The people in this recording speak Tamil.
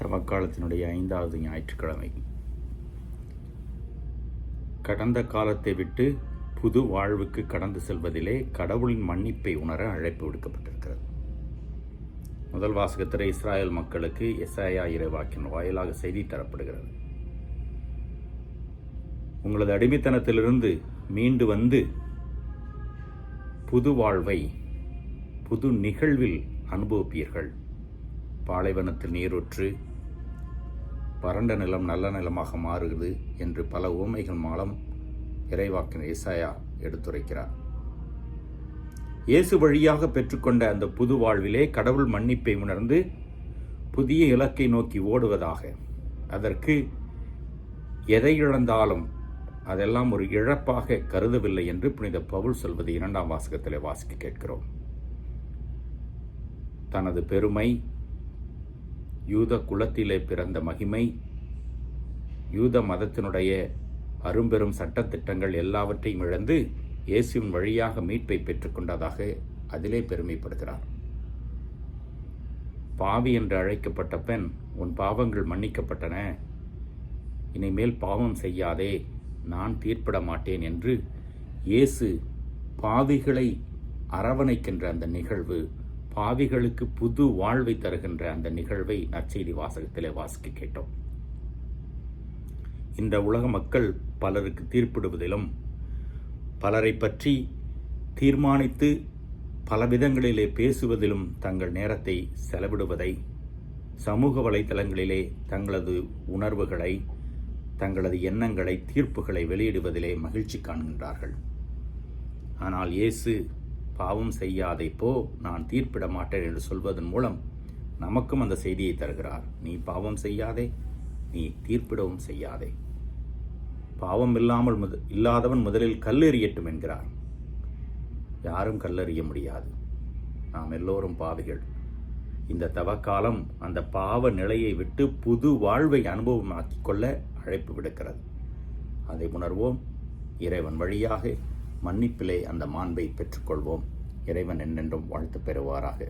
தவக்காலத்தினுடைய ஐந்தாவது ஞாயிற்றுக்கிழமை. கடந்த காலத்தை விட்டு புது வாழ்வுக்கு கடந்து செல்வதிலே கடவுளின் மன்னிப்பை உணர அழைப்பு விடுக்கப்பட்டிருக்கிறது. முதல் வாசகத்தில் இஸ்ராயல் மக்களுக்கு எஸ்ஐயா இறைவாக்கின் வாயிலாக செய்தி தரப்படுகிறது. உங்களது அடிமைத்தனத்திலிருந்து மீண்டு வந்து புது வாழ்வை புது நிகழ்வில் அனுபவிப்பீர்கள். பாலைவனத்தில் நீரூற்று வறண்ட நிலம் நல்ல நிலமாக மாறுகிறது என்று பல உவமைகள் மூலம் இறைவாக்கின் இசாயா எடுத்துரைக்கிறார். இயேசு வழியாக பெற்றுக்கொண்ட அந்த புது வாழ்விலே கடவுள் மன்னிப்பை உணர்ந்து புதிய இலக்கை நோக்கி ஓடுவதாக. அதற்கு எதை இழந்தாலும் அதெல்லாம் ஒரு இழப்பாக கருதவில்லை என்று புனித பவுல் சொல்வது இரண்டாம் வாசகத்தில் வாசிக்க கேட்கிறோம். தனது பெருமை யூத குலத்திலே பிறந்த மகிமை யூத மதத்தினுடைய அரும்பெரும் சட்டத்திட்டங்கள் எல்லாவற்றையும் இழந்து இயேசுவின் வழியாக மீட்பை பெற்றுக்கொண்டதாக அதிலே பெருமைப்படுகிறார். பாவி என்று அழைக்கப்பட்ட பெண் உன் பாவங்கள் மன்னிக்கப்பட்டன. இனிமேல் பாவம் செய்யாதே. நான் தீர்ப்பிட மாட்டேன் என்று இயேசு பாவிகளை அரவணைக்கின்ற அந்த நிகழ்வு பாவிகளுக்கு புது வாழ்வை தருகின்ற அந்த நிகழ்வை நற்செய்தி வாசகத்திலே வாசிக்க கேட்டோம். இந்த உலக மக்கள் பலருக்கு தீர்ப்பிடுவதிலும் பலரை பற்றி தீர்மானித்து பல விதங்களிலே பேசுவதிலும் தங்கள் நேரத்தை செலவிடுவதை சமூக வலைதளங்களிலே தங்களது உணர்வுகளை தங்களது எண்ணங்களை தீர்ப்புகளை வெளியிடுவதிலே மகிழ்ச்சி காண்கின்றார்கள். ஆனால் இயேசு பாவம் செய்யாதே போ நான் தீர்ப்பிட மாட்டேன் என்று சொல்வதன் மூலம் நமக்கும் அந்த செய்தியை தருகிறார். நீ பாவம் செய்யாதே நீ தீர்ப்பிடவும் செய்யாதே. பாவம் இல்லாமல் முத இல்லாதவன் முதலில் கல்லெறியட்டும் என்கிறார். யாரும் கல்லறிய முடியாது. நாம் எல்லோரும் பாவிகள். இந்த தவக்காலம் அந்த பாவ நிலையை விட்டு புது வாழ்வை அனுபவமாக்கிக் கொள்ள அழைப்பு விடுக்கிறது. அதை உணர்வோம். இறைவன் வழியாக மன்னிப்பிலே அந்த மாண்பை பெற்றுக்கொள்வோம். இறைவன் என்னென்றும் வாழ்த்து பெறுவாராக.